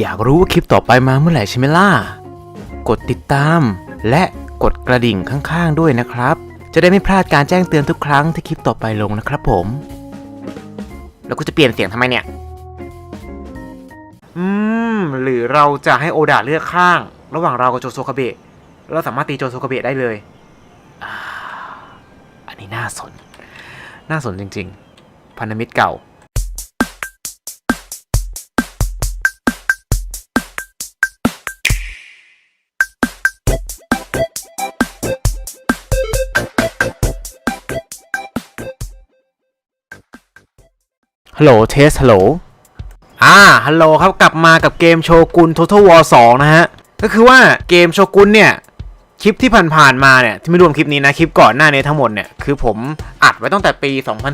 อยากรู้ว่าคลิปต่อไปมาเมื่อไหร่ใช่ไหมล่ะ กดติดตาม และกดกระดิ่งข้างๆด้วยนะครับ จะได้ไม่พลาดการแจ้งเตือนทุกครั้งที่คลิปต่อไปลงนะครับผม แล้วกูจะเปลี่ยนเสียงทำไมเนี่ย อืม หรือเราจะให้โอดาเลือกข้าง ระหว่างเรากับโจโซคาเบะเราสามารถตีโจโซคาเบะได้เลยอ่าอันนี้น่าสน น่าสนจริง ๆ พันธมิตรเก่า ฮัลโหลเทสฮัลโหลอ่าฮัลโหลครับกลับมากับเกมโชกุน Total War 2 นะฮะ ก็คือว่าเกมโชกุนเนี่ยคลิปที่ผ่านๆมาเนี่ยที่ไม่รวมคลิปนี้นะคลิปก่อนหน้านี้ทั้งหมดเนี่ยคือผมอัดไว้ตั้งแต่ปี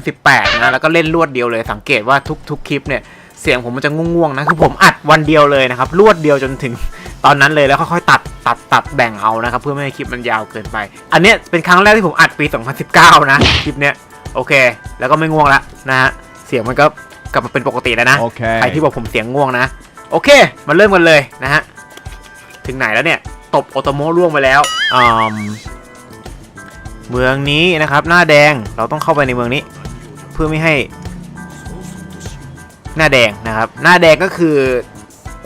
2018 นะแล้วก็เล่นรวดเดียวเลยสังเกตว่าทุกๆคลิปเนี่ยเสียงผมมันจะง่วงๆนะคือผมอัดวันเดียวเลยนะครับรวดเดียวจนถึงตอนนั้นเลยแล้วค่อยๆตัดตัดตัดแบ่งเอานะครับเพื่อไม่ให้คลิปมันยาวเกินไป อันเนี้ยเป็นครั้งแรกที่ผมอัดปี 2019 นะคลิปเนี้ยโอเค แล้วก็ไม่ง่วงละนะฮะ เสียงมันก็กลับมาเป็นปกติแล้วนะ Okay. ใครที่บอกผมเสียงง่วงนะ โอเค มาเริ่มกันเลยนะฮะ ถึงไหนแล้วเนี่ย ตบโอโตโมร่วงไปแล้วอืมเมืองนี้นะครับ หน้าแดง เราต้องเข้าไปในเมืองนี้ เพื่อไม่ให้ หน้าแดงนะครับ หน้าแดงก็คือ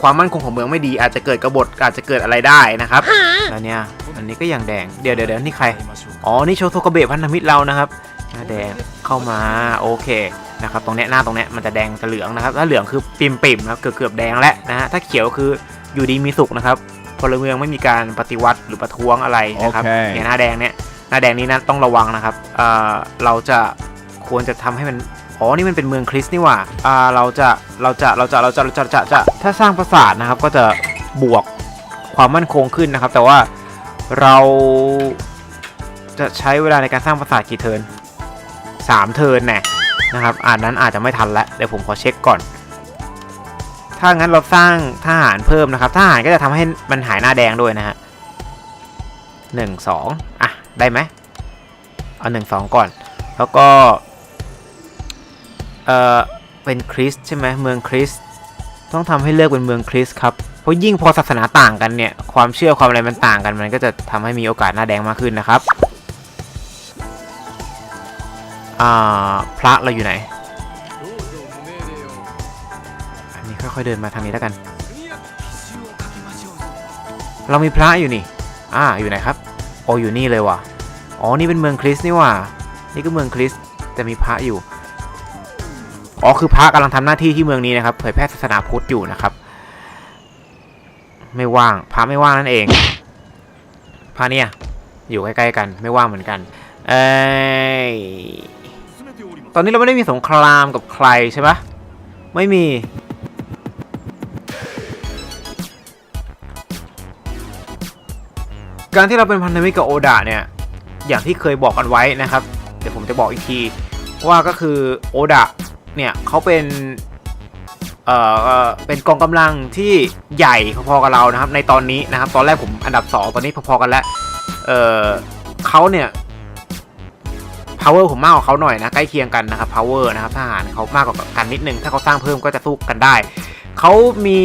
ความมั่นคงของเมืองไม่ดี อาจจะเกิดกบฏอาจจะเกิดอะไรได้นะครับแล้วเนี่ยอันนี้ก็ยังแดง เดี๋ยวเดี๋ยวเดี๋ยวนี่ใคร อ๋อ นี่โชโทกะเบะพันธมิตรเรานะครับ หน้าแดงเข้ามา โอเค นะครับตรงเนี้ยหน้าตรงเนี้ยมันจะแดงจะเหลืองนะครับ ถ้าเหลืองคือปิ่มปิ่มๆนะครับเกือบเกือบๆแดงแล้วนะฮะถ้าเขียวคืออยู่ดีมีสุขนะครับพลเมืองไม่มีการปฏิวัติหรือประท้วงอะไรนะครับโอเคเนี่ยหน้าแดงเนี่ยหน้าแดงนี้นะต้องระวังนะครับเอ่อเราจะควรจะทำให้มันอ๋อนี่มันเป็นเมืองคริสต์นี่หว่าอ่าเราจะเราจะเราจะเราจะเราจะจะจะถ้าสร้างปราสาทนะครับก็จะบวกความมั่นคงขึ้นนะครับ แต่ว่าเราจะใช้เวลาในการสร้างปราสาทกี่เทิร์นสามเทิร์นแน่ นะครับอานนั้นอาจจะไม่ทันแล้วเดี๋ยวผมขอเช็คก่อน ถ้างั้นเราสร้างทหารเพิ่มนะครับทหารก็จะทำให้มันหายหน้าแดงด้วยนะฮะหนึ่งสองอะได้ไหมเอาหนึ่งสองก่อน แล้วก็เอ่อเป็นคริสใช่ไหมเมืองคริสต้องทำให้เลือกเป็นเมืองคริสครับเพราะยิ่งพอศาสนาต่างกันเนี่ยความเชื่อความอะไรมันต่างกันมันก็จะทำให้มีโอกาสหน้าแดงมากขึ้นนะครับ พระเราอยู่ไหน อันนี้ค่อยๆเดินมาทางนี้แล้วกัน เรามีพระอยู่นี่ อ่า อยู่ไหนครับ โออยู่นี่เลยว่ะ อ๋อ นี่เป็นเมืองคริสนี่ว่ะ นี่ก็เมืองคริสแต่มีพระอยู่ อ๋อ คือพระกำลังทำหน้าที่ที่เมืองนี้นะครับ เผยแพร่ศาสนาพุทธอยู่นะครับ ไม่ว่าง พระไม่ว่างนั่นเอง พระเนี่ย อยู่ใกล้ๆกัน ไม่ว่างเหมือนกัน เอ้ย ตอนนี้เราไม่ได้มีสงครามกับใครใช่ปะไม่มี การที่เราเป็นพันธมิตรกับโอดาเนี่ย อย่างที่เคยบอกกันไว้นะครับ เดี๋ยวผมจะบอกอีกที ว่าก็คือโอดะเนี่ยเขาเป็นเอ่อเป็นกองกำลังที่ใหญ่พอๆกับเรานะครับ ในตอนนี้นะครับ ตอนแรกผมอันดับ 2 ตอนนี้พอๆกันแล้วเออเขาเนี่ย power ผมมากกว่าเขาหน่อยนะใกล้เคียงกันนะครับ power นะครับทหารเขามากกว่ากันนิดนึง ถ้าเขาสร้างเพิ่มก็จะสู้กันได้ เขามี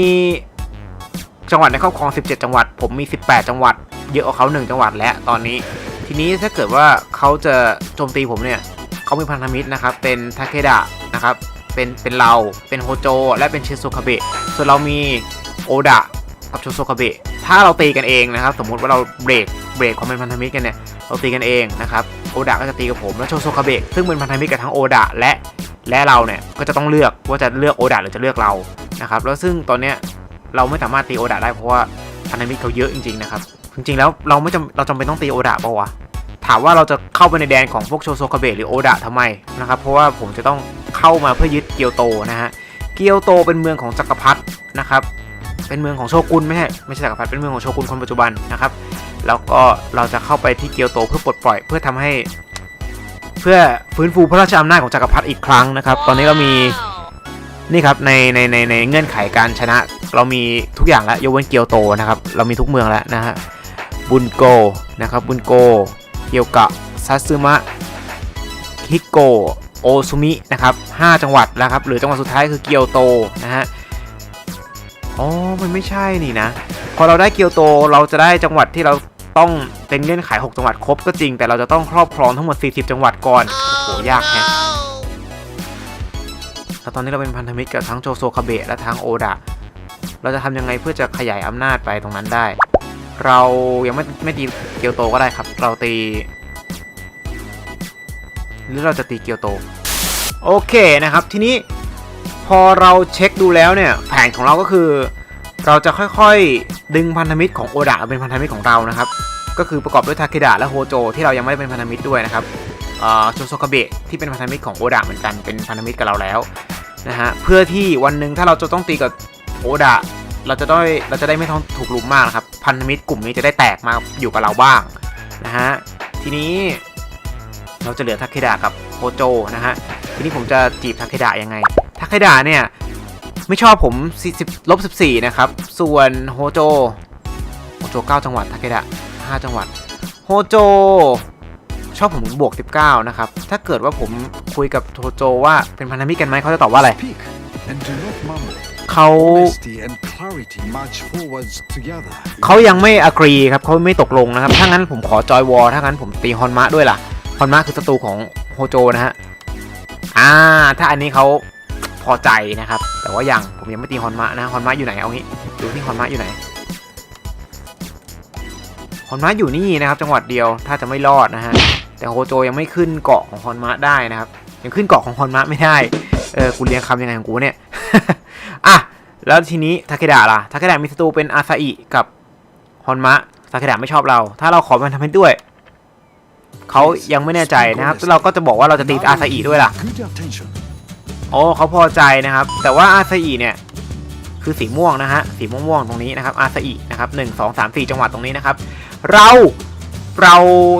จังหวัดในครอบครอง 17 จังหวัด ผมมี 18 จังหวัด เยอะกว่าเขา1จังหวัดแล้วตอนนี้ ทีนี้ถ้าเกิดว่าเขาจะโจมตีผมเนี่ยเขามีพันธมิตรนะครับ เป็นทาเคดะนะครับ เป็นเป็นเรา เป็นโฮโจ และเป็นเชโซคาเบะ ส่วนเรามีโอดะกับโชโซคาเบะ ถ้าเราตีกันเองนะครับ สมมุติว่าเราเบรกเบรกความเป็นพันธมิตรกันเนี่ย เราตีกันเองนะครับโอดะก็จะตีกับผมแล้วโชโซคาเบะซึ่งเป็นพันธมิตรกับทั้งโอดะและและเราเนี่ยก็จะต้องเลือกว่าจะเลือกโอดะหรือจะเลือกเรานะครับแล้วซึ่งตอนเนี้ยเราไม่สามารถตีโอดะได้เพราะว่าพันธมิตรเขาเยอะจริงๆนะครับจริงๆแล้วเราไม่จำเราจำเป็นต้องตีโอดะปะวะถามว่าเราจะเข้าไปในแดนของพวกโชโซคาเบะหรือโอดะทำไมนะครับเพราะว่าผมจะต้องเข้ามาเพื่อยึดเกียวโตนะฮะเกียวโตเป็นเมืองของจักรพรรดินะครับเป็นเมืองของโชกุนไม่ใช่ไม่ใช่จักรพรรดิเป็นเมืองของโชกุนคนปัจจุบันนะครับ แล้วก็เราจะเข้าไปที่เกียวโตเพื่อปลดปล่อย เพื่อทำให้ เพื่อฟื้นฟูพระราชอำนาจของจักรพรรดิอีกครั้งนะครับ ตอนนี้เรามีนี่ครับในในในในเงื่อนไขการชนะ เรามีทุกอย่างแล้วยกเว้นเกียวโตนะครับ เรามีทุกเมืองแล้วนะฮะบุนโกนะครับบุนโกเกียวกะซัตสึมะฮิโกโอซุมินะครับ5จังหวัดแล้วครับหรือจังหวัดสุดท้ายคือเกียวโตนะฮะอ๋อมันไม่ใช่นี่นะ พอเราได้เกียวโตเราจะได้จังหวัดที่เรา ต้องเป็นเงื่อนไข 6 จังหวัดครบก็จริง แต่เราจะต้องครอบครองทั้งหมด 40 จังหวัดก่อน โอ้โห ยากแฮะแล้วตอนนี้เราเป็นพันธมิตรกับทั้งโจโซคาเบะและทั้งโอดะ เราจะทำยังไงเพื่อจะขยายอำนาจไปตรงนั้นได้ เรายังไม่ไม่ตีเกียวโตก็ได้ครับ เราตี หรือเราจะตีเกียวโต โอเคนะครับ ทีนี้พอเราเช็คดูแล้วเนี่ย แผนของเราก็คือ เราจะค่อยๆ ดึงพันธมิตรของโอดะเป็นพันธมิตรของเรานะครับ ก็คือประกอบด้วยทาเคดะและโฮโจ ที่เรายังไม่ได้เป็นพันธมิตรด้วยนะครับโจโซคาเบะที่เป็นพันธมิตรของโอดะเหมือนกันเป็นพันธมิตรกับเราแล้วนะฮะเพื่อที่วันหนึ่งถ้าเราจะต้องตีกับโอดะเราจะได้เราจะได้ไม่ต้องถูกลุมมากนะครับพันธมิตรกลุ่มนี้จะได้แตกมาอยู่กับเราบ้างนะฮะทีนี้เราจะเหลือทาเคดะกับโฮโจนะฮะทีนี้ผมจะจีบทาเคดะยังไงทาเคดะเนี่ย ไม่ชอบผม40ลบ14 นะครับ ส่วนโฮโจ โฮโจ 9 จังหวัดทาเคดะ5จังหวัด โฮโจ ชอบผมบวก 19 นะครับ ถ้าเกิดว่าผมคุยกับโฮโจว่าเป็นพันธมิตรกันไหมเขาจะตอบว่าอะไร Speak and do not mumble. เขา Honesty and clarity march forwards together. เขายังไม่อกรีครับเขาไม่ตกลงนะครับ ถ้างั้นผมขอจอยวอถ้างั้นผมตีฮอนมะด้วยล่ะ ฮอนมะคือศัตรูของโฮโจนะฮะ อ่า ถ้าอันนี้เขาพ อใจนะครับ แต่ว่ายังผมยังไม่ตีฮอนมะนะฮอนมะอยู่ไหนเอางี้ดูที่ฮอนมะอยู่ไหนฮอนมะอยู่นี่นะครับ จังหวัดเดียวถ้าจะไม่รอดนะฮะแต่โฮโจยังไม่ขึ้นเกาะของฮอนมะได้นะครับยังขึ้นเกาะของฮอนมะไม่ได้เออกูเรียงคำยังไงของกูเนี่ยอะแล้วทีนี้ทาเคดะล่ะทาเคดะมีศัตรูเป็นอาซาอิกับฮอนมะทาเคดะไม่ชอบเรา ถ้าเราขอมันทำให้ด้วยเขายังไม่แน่ใจนะครับเราก็จะบอกว่าเราจะตีอาซาอิด้วยล่ะ โอ้เขาพอใจนะครับ แต่ว่าอาซาอิเนี่ยคือสีม่วงนะฮะสีม่วงๆตรงนี้นะครับอาซาอินะครับหนึ่งสองสามสี่จังหวัดตรงนี้นะครับ เราเรา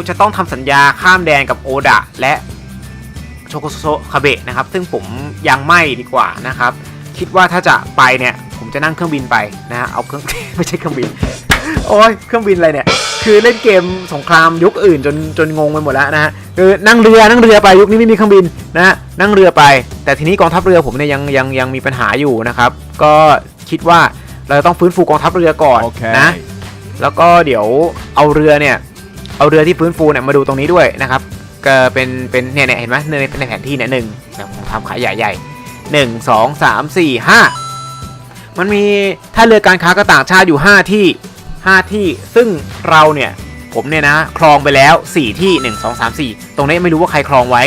จะต้องทำสัญญาข้ามแดนกับโอดะและโชโกโซคาเบะนะครับ ซึ่งผมยังไม่ดีกว่านะครับ คิดว่าถ้าจะไปเนี่ย ผมจะนั่งเครื่องบินไปนะฮะเอาเครื่องไม่ใช่เครื่องบิน โอ้ยเครื่องบินอะไรเนี่ย คือเล่นเกมสงครามยุคอื่นจนจนงงไปหมดแล้วนะฮะคือนั่งเรือนั่งเรือไปยุคนี้ไม่มีเครื่องบินนะฮะนั่งเรือไป แต่ทีนี้กองทัพเรือผมเนี่ยยังยังยังมีปัญหาอยู่นะครับ ก็คิดว่าเราจะต้องฟื้นฟูกองทัพเรือก่อนนะแล้วก็เดี๋ยวเอาเรือเนี่ยเอาเรือที่ฟื้นฟูเนี่ยมาดูตรงนี้ด้วยนะครับก็เป็นเป็นเนี่ยเนี่ยเห็นไหมในในแผนที่เนี่ยหนึ่งเดี๋ยวผมทำขายใหญ่ๆหนึ่งสองสามสี่ห้ามันมีท่าเรือการค้ากับต่างชาติอยู่ 5 ที่ 5 ที่ซึ่งเราเนี่ยผมเนี่ยนะครองไปแล้ว 4 ที่ 1 2 3 4 ตรงนี้ไม่รู้ว่าใครครองไว้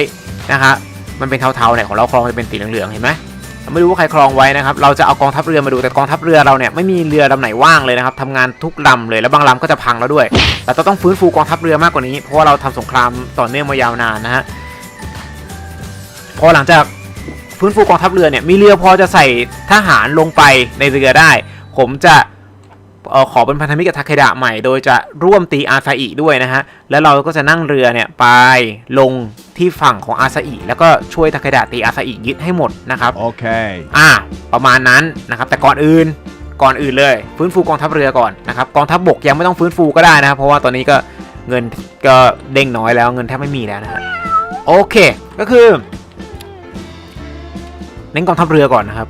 นะครับมันเป็นเทาๆเนี่ยของเราครองจะเป็นสีเหลืองๆเห็นไหมไม่รู้ว่าใครครองไว้นะครับเราจะเอากองทัพเรือมาดูแต่กองทัพเรือเราเนี่ยไม่มีเรือลำไหนว่างเลยนะครับทำงานทุกลำเลยแล้วบางลำก็จะพังแล้วด้วยเราต้องฟื้นฟูกองทัพเรือมากกว่านี้ เพราะว่าเราทำสงครามต่อเนื่องมายาวนานนะฮะพอหลังจากฟื้นฟูกองทัพเรือเนี่ยมีเรือพอจะใส่ทหารลงไปในเรือได้ ผมจะ ขอเป็นพันธมิตรกับทาเคดะใหม่ โดยจะร่วมตีอาซาอิด้วยนะฮะ แล้วเราก็จะนั่งเรือเนี่ยไปลงที่ฝั่งของอาซาอิแล้วก็ช่วยทาเคดะตีอาซาอิยึดให้หมดนะครับ Okay. อ่าประมาณนั้นนะครับแต่ก่อนอื่นก่อนอื่นเลย ฟื้นฟูกองทัพเรือก่อนนะครับกองทัพบกยังไม่ต้องฟื้นฟูก็ได้นะครับเพราะว่าตอนนี้ก็เงินก็เด้งน้อยแล้วเงินแทบไม่มีแล้วนะฮะโอเคก็คือเน้นกองทัพเรือก่อนนะครับ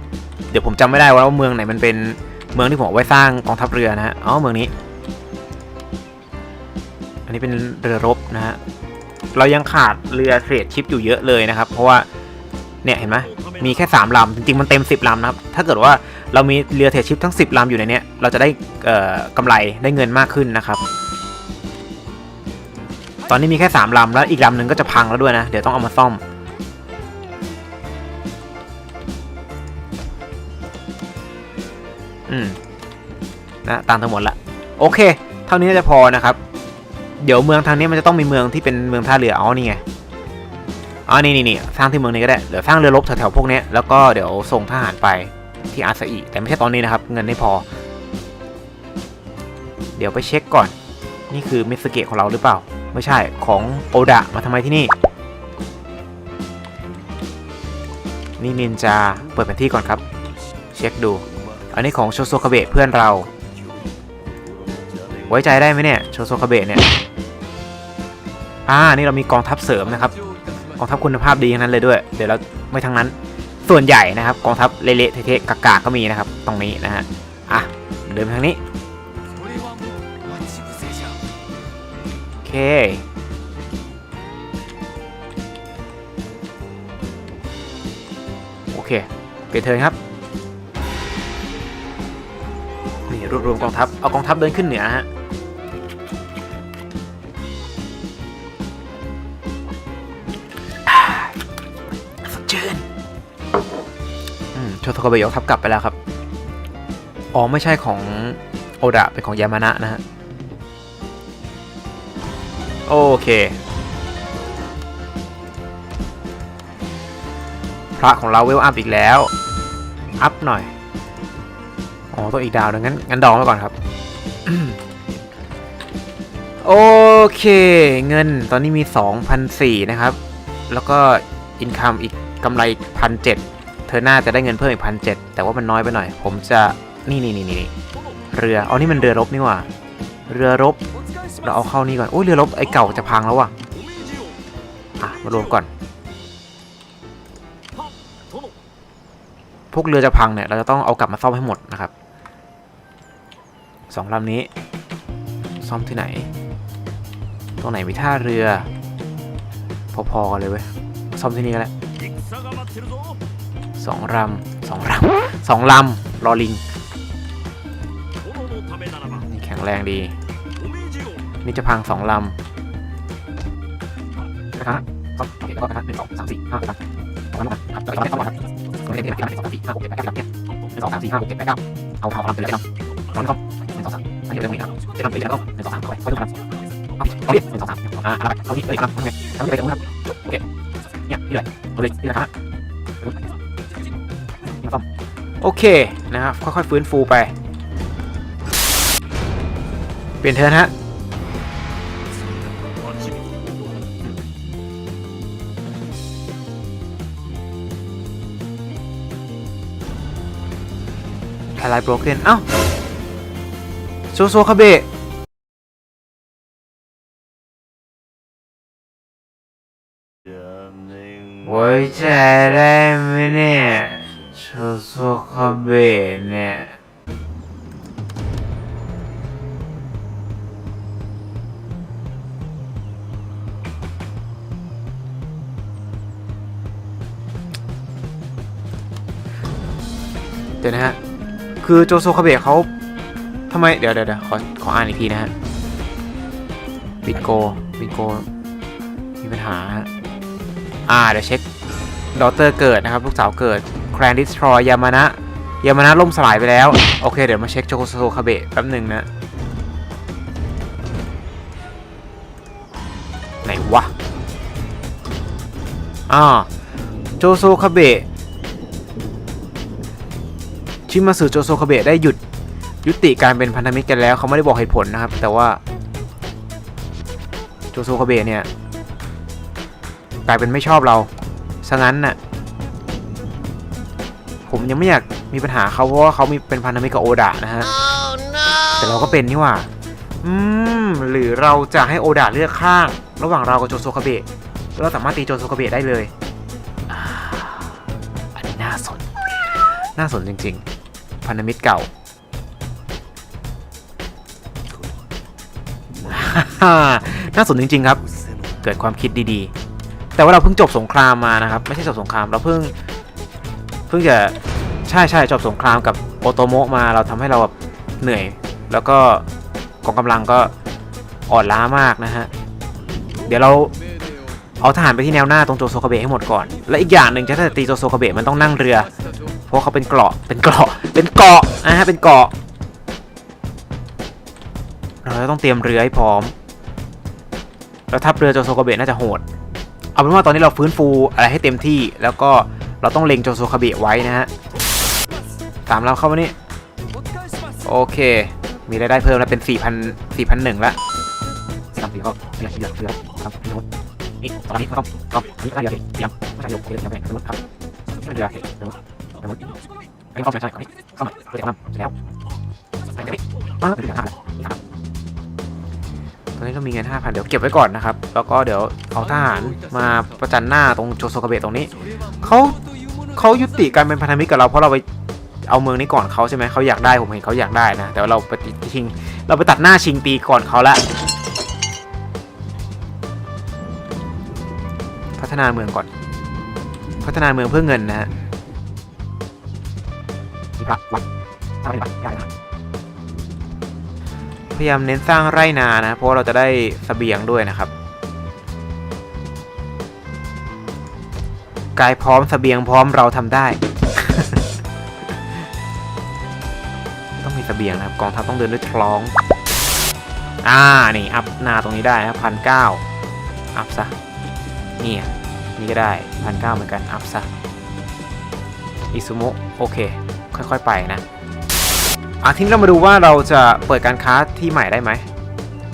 เดี๋ยวผมจำไม่ได้ว่าเมืองไหนมันเป็น เมืองที่ผมเอาไว้สร้างกองทัพเรือนะฮะอ๋อเมืองนี้ อันนี้เป็นเรือรบนะฮะเรายังขาดเรือเทรดชิปอยู่เยอะเลยนะครับ เพราะว่าเนี่ยเห็นไหมมีแค่ 3ลำจริงๆมันเต็ม 10ลำนะครับ ถ้าเกิดว่าเรามีเรือเทรดชิปทั้ง 10ลำอยู่ในนี้เราจะได้กำไรได้เงินมากขึ้นนะครับ ตอนนี้มีแค่ 3ลำแล้วอีกลำหนึ่งก็จะพังแล้วด้วยนะ เดี๋ยวต้องเอามาซ่อม อืมนะตามทั้งหมดละโอเค เท่านี้น่าจะพอนะครับ เดี๋ยวเมืองทางนี้มันจะต้องมีเมืองที่เป็นเมืองท่าเรืออ๋อนี่ไงอ๋อนี่นี่นี่สร้างที่เมืองนี้ก็ได้เดี๋ยวสร้างเรือรบแถวๆพวกนี้แล้วก็เดี๋ยวส่งทหารไปที่อาซาอิแต่ไม่ใช่ตอนนี้นะครับ เงินไม่พอ เดี๋ยวไปเช็คก่อน นี่คือเมสเกะของเราหรือเปล่า ไม่ใช่ของโอดะมาทำไมที่นี่ นี่นินจาเปิดแผนที่ก่อนครับ เช็คดู อันนี้ของโชโซคาเบะเพื่อนเรา ไว้ใจได้ไหมเนี่ยโชโซคาเบะเนี่ย อ่า นี่เรามีกองทัพเสริมนะครับ กองทัพคุณภาพดีทั้งนั้นเลยด้วย เดี๋ยวเราไม่ทั้งนั้น ส่วนใหญ่นะครับ กองทัพเละๆเทะๆกากาก็มีนะครับ ตรงนี้นะฮะ อะ เดินทางนี้ โอเคโอเคเปลี่ยนเทินครับ รวบรวมกองทัพ เอากองทัพเดินขึ้นเหนือฮะ สดชื่น อืม โชโทโกเบยกทัพกลับไปแล้วครับ อ๋อ ไม่ใช่ของโอดะ เป็นของยามานะนะฮะ โอเค พระของเราเวลอัพอีกแล้ว อัพหน่อย อ๋อต้องอีกดาวนึงงั้นงั้นดองไว้ก่อนครับ โอเค เงินตอนนี้มี 2,004นะครับ แล้วก็อินคัมอีกกำไรอีกพันเจ็ดเธอหน้าจะได้เงินเพิ่มอีกพันเจ็ดแต่ว่ามันน้อยไปหน่อย ผมจะนี่นี่นี่นี่เรืออ๋อนี่มันเรือรบนี่ว่า เรือรบ เราเอาเข้านี่ก่อนโอ้ยเรือรบไอ้เก่าจะพังแล้วว่ะอะมารวมก่อน พวกเรือจะพังเนี่ย เราจะต้องเอากลับมาซ่อมให้หมดนะครับ สองลำนี้ ซ่อมที่ไหน ตรงไหนมีท่าเรือ พอๆกันเลยเว้ย ซ่อมที่นี่ก็แล้วสองลำสองลำสองลำรอลิง แข็งแรงดี นี่จะพังสองลำนะฮะก็หนึ่งสองสามสี่ห้าหกเจ็ดแปดเก้าสิบสิบเอ็ดสิบสองสิบสามสิบสี่ห้าหกเจ็ดแปดเก้าเอาเอาเอาไปเลยครับร้อนครับ อันนี้เป็นมือนกับเจ็ดทำไปแล้วก็หนึ่งสองสามเข้าไปค่อยๆทำเอาเรียกหนึ่งสองสามอ่าอะไรเอาที่เลยนอ้ยทำทำไงทำไปตรงนี้ครับโอเคเนี่ยนี่เลยเอาเลยนี่นะครับโอเคนะครับค่อยๆฟื้นฟูไป เปลี่ยนเทินฮะทลไยโบรกเกนเอ้า โซโซคาเบะไว้ใจได้ไหมเนี่ยโซโซคาเบะเนี่ยเดี๋ยวนะฮะ คือโจโซคาเบะเขา ทำไมเดี๋ยวเดี๋ยวเดี๋ยวขอขออ่านอีกทีนะฮะบิดโกบิดโกมีปัญหาฮะอ่า เดี๋ยวเช็คดอเตอร์เกิดนะครับ ลูกสาวเกิดแครนดิสทรอยยามานะยามานะล่มสลายไปแล้ว โอเค เดี๋ยวมาเช็คโจโซคาเบะแป๊บหนึ่งนะ ไหนวะอ่าโจโซคาเบะชิมาสึโจโซคาเบะได้หยุด ยุติการเป็นพันธมิตรกันแล้วเขาไม่ได้บอกเหตุผลนะครับ แต่ว่าโจโซคาเบะเนี่ยกลายเป็นไม่ชอบเราซะงั้นน่ะผมยังไม่อยากมีปัญหาเขาเพราะว่าเขามีเป็นพันธมิตรกับโอดะนะฮะแต่เราก็เป็นนี่ว่า อืม หรือเราจะให้โอดะเลือกข้าง ระหว่างเรากับโจโซคาเบะเราสามารถตีโจโซคาเบะได้เลยอันนี้น่าสน น่าสนจริง ๆ พันธมิตรเก่า น่าสนจริง ๆ ครับ เกิดความคิดดีๆ แต่ว่าเราเพิ่งจบสงครามมานะครับ ไม่ใช่จบสงคราม เราเพิ่ง เพิ่งจะ ใช่ใช่จบสงครามกับโอโตโมะมา เราทำให้เราแบบเหนื่อย แล้วก็กองกำลังก็อ่อนล้ามากนะฮะ เดี๋ยวเราเอาทหารไปที่แนวหน้าตรงโจโซคาเบะให้หมดก่อน และอีกอย่างหนึ่งจะถ้าตีโจโซคาเบะมันต้องนั่งเรือ เพราะเขาเป็นเกราะ เป็นเกราะ เป็นเกาะนะฮะ เป็นเกาะ เราจะต้องเตรียมเรือให้พร้อม แล้วทัพเรือโจโซคาเบะน่าจะโหด เอาเป็นว่าตอนนี้เราฟื้นฟูอะไรให้เต็มที่ แล้วก็เราต้องเล็งโจโซคาเบะไว้นะฮะสามเราเข้ามานี่ โอเค มีรายได้เพิ่มแล้วเป็น4 0 0 0 4,001ละสามสี่ก็เยอะเยอะเยอะครับพี่นุนี่ตอนนี้ต้องต้องนี่ก็เยอะยังไม่ใช่เยอะเยอะยังยงสมมติครับไม่เยอะยมมติสมมติไอ้ข้ยใส่ใส่เข้ามาเข้ามยแล้วมาเป็นอย่ายนั้น อนนี้เรามีเงิน 5,000 เดี๋ยวเก็บไว้ก่อนนะครับ แล้วก็เดี๋ยวเอาทหารมาประจันหน้าตรงโจโซคาเบะตรงนี้ เขาเขายุติการเป็นพันธมิตรกับเราเพราะเราไปเอาเมืองนี้ก่อนเขาใช่ไหมเขาอยากได้ผมเห็นเขาอยากได้นะ แต่เราไปชิง เราไปตัดหน้าชิงตีก่อนเขาละ พัฒนาเมืองก่อน พัฒนาเมืองเพื่อเงินนะฮะ พยายามเน้นสร้างไร่นานะเพราะเราจะได้เสบียงด้วยนะครับกายพร้อมเสบียงพร้อมเราทำได้ ต้องมีเสบียงนะครับกองทัพต้องเดินด้วยท้อง อ่านี่อัพนาตรงนี้ได้นะพันเก้าอัพซะนี่นี่ก็ได้พันเก้าเหมือนกันอัพซะอิซุโมะโอเค ค่อยๆไปนะ อะทีนี้เรามาดูว่าเราจะเปิดการค้าที่ใหม่ได้ไหม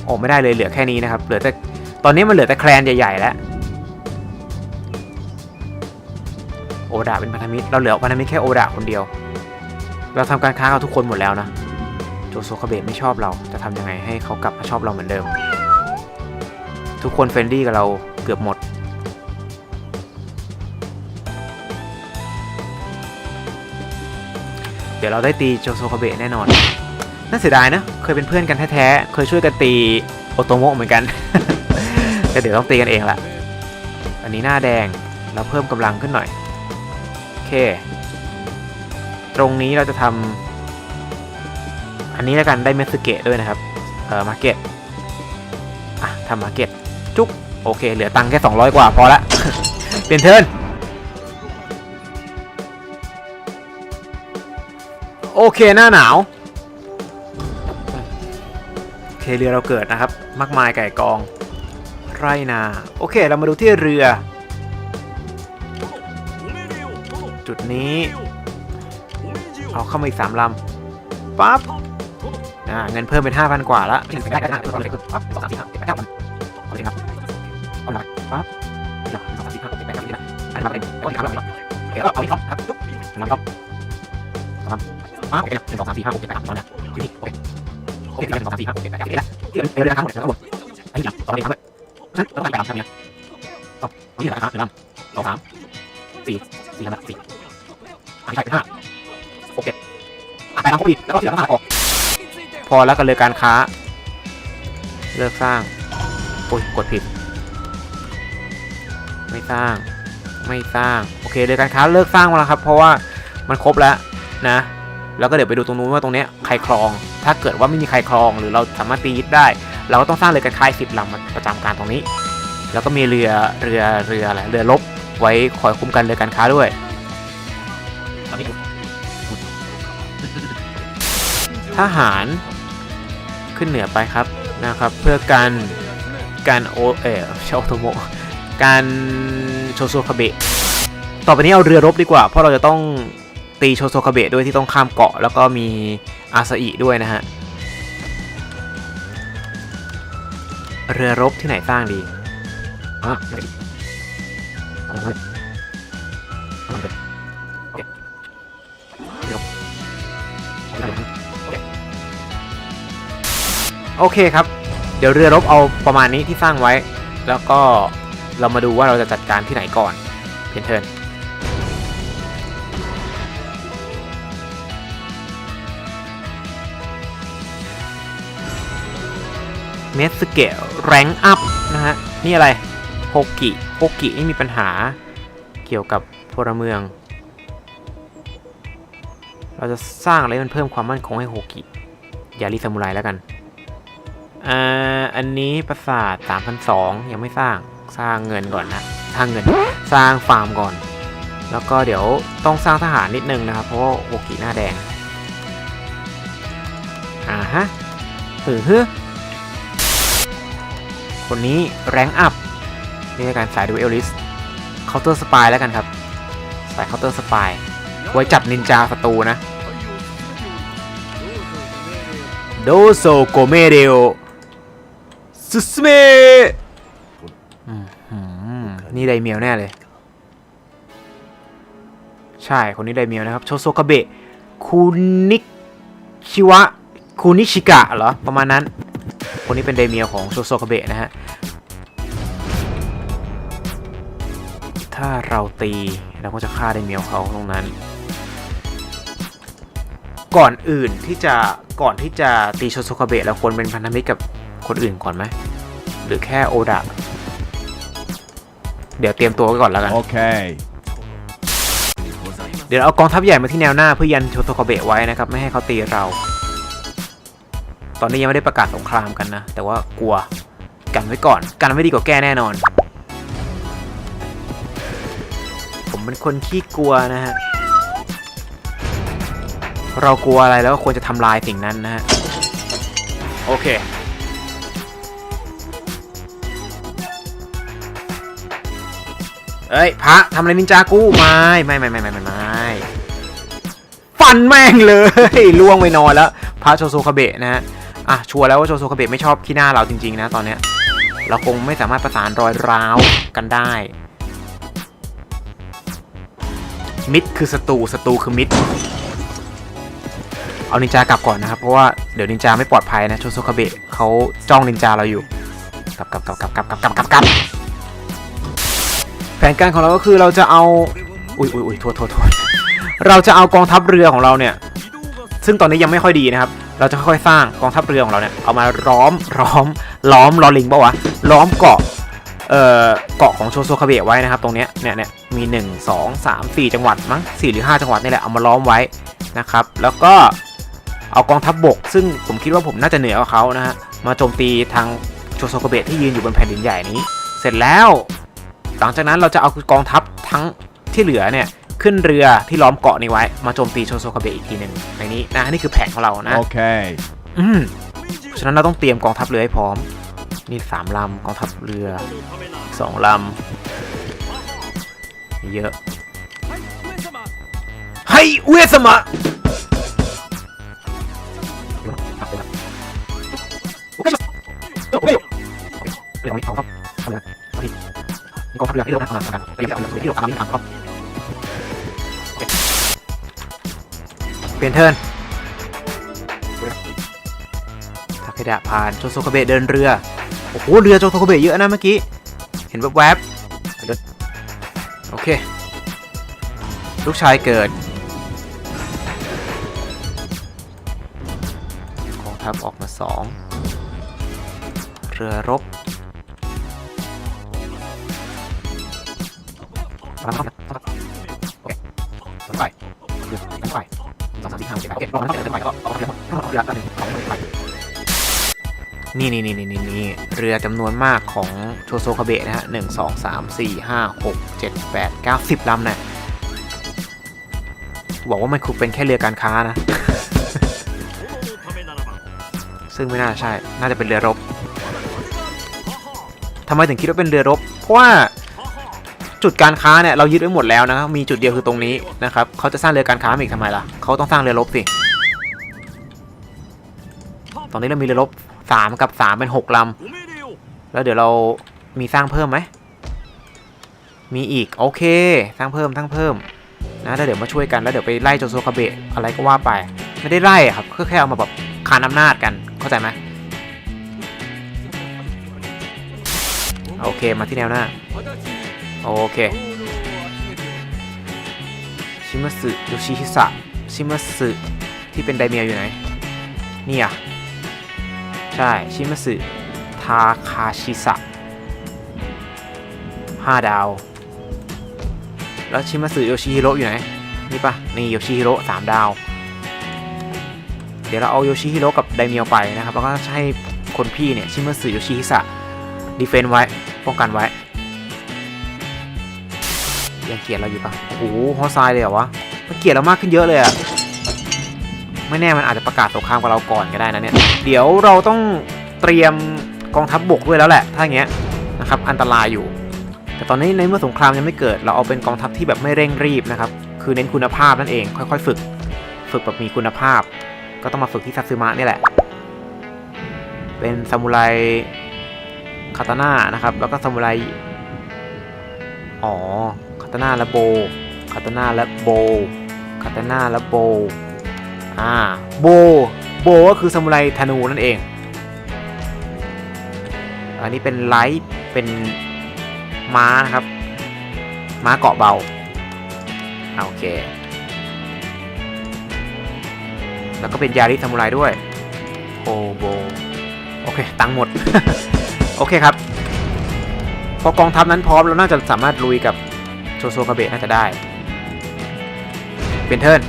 โอ้ไม่ได้เลยเหลือแค่นี้นะครับ เหลือแต่ตอนนี้มันเหลือแต่แคลนใหญ่ๆแล้ว โอดาเป็นพันธมิตร เราเหลือพันธมิตรแค่โอดาคนเดียว เราทำการค้ากับทุกคนหมดแล้วนะ โจโซคาเบะไม่ชอบเรา จะทำยังไงให้เขากลับมาชอบเราเหมือนเดิม ทุกคนเฟรนดี้กับเราเกือบหมด ดี๋ยวเราได้ตีโจโซคาเบะแน่นอน น่าเสียดายนะ เคยเป็นเพื่อนกันแท้ๆ เคยช่วยกันตีโอโตโมะเหมือนกัน แต่เดี๋ยวต้องตีกันเองละอันนี้หน้าแดง เราเพิ่มกำลังขึ้นหน่อย โอเค ตรงนี้เราจะทำอันนี้แล้วกันได้เมสเกตด้วยนะครับ เออมาเก็ตอะทำมาเก็ตจุ๊บโอเค เหลือตังค์แค่ 200 กว่าพอละ เปลี่ยนเทิร์น โอเคหน้าหนาวเคเรือเราเกิดนะครับ มากมายไก่กอง ไรนา โอเคเรามาดูที่เรือ จุดนี้ เอาเข้ามาอีกสามลำปั๊บเงินเพิ่มเป็นห้าพันกว่าละไม่ได้ก็ได้ก็ได้ปั๊บสองสามสี่ห้าเจ็ดแปดเก้าพันเอาเลยครับเอาหน่อยปั๊บหนึ่งสองสามสี่ห้าหกเจ็ดแปดเก้าสิบอันนี้มาเป็นโอ้ยครับเอาไปครับครับจุ๊บมาครับามปั๊บโอเคหนึ่งสองสามสี่ห้าหกเจ็ดแปดเก้าสิบนะที่นี่โอเคโอเคหนึ่งสองสามสี่ห้าหกเจ็ดแปดเก้าสิบนะที่เหลือเหลือราคาหมดแล้วครับผมอันนี้หลังสองเลยครับนั้นต้องการไปลำใช่ไหมต้องนี่เหลือราคาหนึ่งลำสองสามสี่สี่ลำละสี่อันนี้ใช่เป็นห้าโอเคอะไปลำครบอีกแล้วก็ที่เหลือก็หาออก พอแล้วกันเลยการค้า เลิกสร้างโอ้ยกดผิด ไม่สร้าง ไม่สร้าง โอเคเลยการค้าเลิกสร้างมาแล้วครับ เพราะว่ามันครบแล้วนะ แล้วก็เดี๋ยวไปดูตรงนู้นว่าตรงเนี้ยใครครอง ถ้าเกิดว่าไม่มีใครครอง หรือเราสามารถตียึดได้ เราก็ต้องสร้างเรือการค้าสิบลำประจำการตรงนี้ แล้วก็มีเรือเรือเรืออะไรเรือรบไว้คอยคุ้มกันเรือการค้าด้วยนี่ทหารขึ้นเหนือไปครับนะครับ เพื่อการการโอเออชาโอโตโมการโชโซคาเบะต่อไปนี้เอาเรือรบดีกว่า เพราะเราจะต้อง ตีโชโซคาเบะด้วยที่ต้องข้ามเกาะ แล้วก็มีอาซาอิด้วยนะฮะ เรือรบที่ไหนสร้างดีโอเคคโอเคครับ เดี๋ยวเรือรบเอาประมาณนี้ที่สร้างไว้ แล้วก็เรามาดูว่าเราจะจัดการที่ไหนก่อน เพียนเทิร์น เมสเกะแรงอัพนะฮะ นี่อะไรโฮกิโฮกินี่มีปัญหาเกี่ยวกับพลเมือง เราจะสร้างอะไรมันเพิ่มความมั่นคงให้โฮกิอย่ารีซามูไรแล้วกันอ่าอันนี้ปราสาท3,002ยังไม่สร้างสร้างเงินก่อนนะสร้างเงินสร้างฟาร์มก่อน แล้วก็เดี๋ยวต้องสร้างทหารนิดนึงนะครับ เพราะว่าโอกิหน้าแดงอ่าฮะหือฮึ คนนี้แรงอัพนี่คือการสายดูเอลลิสเคาน์เตอร์สปายแล้วกันครับ สายเคาน์เตอร์สปายไว้จับนินจาศัตรูนะโดโซโกเมเดโอสุสเมนี่ไดเมียวแน่เลย ใช่คนนี้ไดเมียวนะครับ โชโซคาเบะคูนิชิวะคูนิชิกะเหรอ ประมาณนั้น คนนี้เป็นไดเมียวของโชโซคาเบะนะฮะ ถ้าเราตีเราก็จะฆ่าไดเมียวเขาตรงนั้น ก่อนอื่นที่จะก่อนที่จะตีโชโซคาเบะเราควรเป็นพันธมิตรกับคนอื่นก่อนไหมหรือแค่โอดะเดี๋ยวเตรียมตัวไว้ก่อนแล้วกัน Okay. เดี๋ยวเอากองทัพใหญ่มาที่แนวหน้าเพื่อยันโชโตคาเบะไว้นะครับ ไม่ให้เขาตีเรา ตอนนี้ยังไม่ได้ประกาศสงครามกันนะ แต่ว่ากลัวกันไว้ก่อน กันไม่ดีกว่าแก้แน่นอน ผมเป็นคนขี้กลัวนะฮะ เรากลัวอะไรแล้วก็ควรจะทำลายสิ่งนั้นนะฮะ โอเคเอ้ยพระทำอะไรนินจากูไม่ไม่ไม่ไม่ไม่ไม่ไม่ฟันแม่งเลยล่วงไปนอนแล้ว พระโชโซคาเบะนะฮะ อะชัวร์แล้วว่าโชโซคาเบะไม่ชอบขี้หน้าเราจริงๆนะตอนเนี้ยเราคงไม่สามารถประสานรอยร้าวกันได้ มิดคือศัตรูศัตรูคือมิดเอานินจากลับก่อนนะครับ เพราะว่าเดี๋ยวนินจาไม่ปลอดภัยนะโชโซคาเบะเขาจ้องนินจาเราอยู่กลับกลับกลับกลับกลับกลับกลับกลับกลับแผนการของเราก็คือเราจะเอาอุ้ยอุ้ยอุ้ยโทษโทษโทษเราจะเอากองทัพเรือของเราเนี่ย ซึ่งตอนนี้ยังไม่ค่อยดีนะครับ เราจะค่อยๆสร้างกองทัพเรือของเราเนี่ยเอามาล้อมล้อมล้อมลอลิงปะวะล้อมเกาะเอ่อเกาะของโชโซคาเบะไว้นะครับตรงเนี้ยเนี่ยเนี่ยมี 1 2 3 4 จังหวัดมั้ง4หรือ 5 จังหวัดนี่แหละเอามาล้อมไว้นะครับแล้วก็เอากองทัพบบก ซึ่งผมคิดว่าผมน่าจะเหนือกว่าเขานะฮะมาโจมตีทางโชโซคาเบะที่ยืนอยู่บนแผ่นดินใหญ่นี้ เสร็จแล้ว หลังจากนั้นเราจะเอากองทัพทั้งที่เหลือเนี่ย ขึ้นเรือที่ล้อมเกาะนี้ไว้ มาโจมตีโชโซคาเบะอีกทีหนึ่งในนี้นะนี่คือแผนของเรานะ Okay. อืมเพราะฉะนั้นเราต้องเตรียมกองทัพเรือให้พร้อม นี่สามลำกองทัพเรือสองลำเยอะให้เวสมะเรื่องนี้เขาครับทำอะไรผิดกองทัพเรือที่เราทำงานกันเตรียมจะเอาเรือที่เราทำนี้ทำครับ เปลี่ยนเทิร์นทาเคดะผ่านโจโซคาเบะเดินเรือ โอ้โห เรือโจโซคาเบะเยอะนะเมื่อกี้ เห็นแวบๆโอเค ลูกชายเกิดกองทัพออกมาสองเรือรบ นี่นี่นี่นี่นี่นี่เรือจำนวนมากของโชโซคาเบะนะฮะหนึ่งสองสามสี่ห้าหกเจ็ดแปดเก้าสิบลำเนี่ยบอกว่ามันคือเป็นแค่เรือการค้านะ ซึ่งไม่น่าใช่ น่าจะเป็นเรือรบทำไมถึงคิดว่าเป็นเรือรบ เพราะว่าจุดการค้าเนี่ยเรายึดไว้หมดแล้วนะครับมีจุดเดียวคือตรงนี้นะครับเขาจะสร้างเรือการค้าอีกทำไมล่ะเขาต้องสร้างเรือรบสิ อนนี้เรามีเรือรบสามกับสามเป็นหกลำแล้วเดี๋ยวเรามีสร้างเพิ่มไหมมีอีกโอเคสร้างเพิ่มสร้างเพิ่มนะแล้วเดี๋ยวมาช่วยกันแล้วเดี๋ยวไปไล่โจโซคาเบะอะไรก็ว่าไป ไม่ได้ไล่ครับก็แค่เอามาแบบคานอำนาจกันเข้าใจไหมโอเคมาที่แนวหน้าโอเคชิมัสึโยชิฮิสะชิมัสึที่เป็นไดเมียอยู่ไหนนี่อะ ใช่ ชิมัสึทาคาชิสะห้าดาว แล้วชิมัสึโยชิฮิโร่อยู่ไหน นี่ปะนี่โยชิฮิโร่สามดาว เดี๋ยวเราเอาโยชิฮิโร่กับไดเมียวไปนะครับ แล้วก็ให้คนพี่เนี่ย ชิมัสึโยชิฮิสะดีเฟนไว้ ป้องกันไว้ ยังเกลียดเราอยู่ปะโอ้โหฮอไซด์เลยเหรอวะมันเกลียดเรามากขึ้นเยอะเลยอะ ไม่แน่มันอาจจะประกาศสงครามกับเราก่อนก็ได้นะเนี่ย เดี๋ยวเราต้องเตรียมกองทัพบบกด้วยแล้วแหละ ถ้าอย่างเงี้ยนะครับ อันตรายอยู่ แต่ตอนนี้ในเมื่อสงครามยังไม่เกิด เราเอาเป็นกองทัพที่แบบไม่เร่งรีบนะครับ คือเน้นคุณภาพนั่นเอง ค่อยๆ ฝึก ฝึกแบบมีคุณภาพ ก็ต้องมาฝึกที่ซัตสึมะนี่แหละ เป็นซามูไรคาตาน่านะครับ แล้วก็ซามูไร อ๋อ คาตาน่าและโบ คาตาน่าและโบ คาตาน่าและโบ อ่าโบโบก็คือซามูไรธนูนั่นเอง อันนี้เป็นไลท์เป็นม้านะครับ ม้าเกาะเบาโอเค แล้วก็เป็นยาริสซามูไรด้วยโฮโบโอเค ตังหมด โอเคครับ พอกองทัพนั้นพร้อมเราน่าจะสามารถลุยกับโซโซคาเบะน่าจะได้ เป็นเทิร์น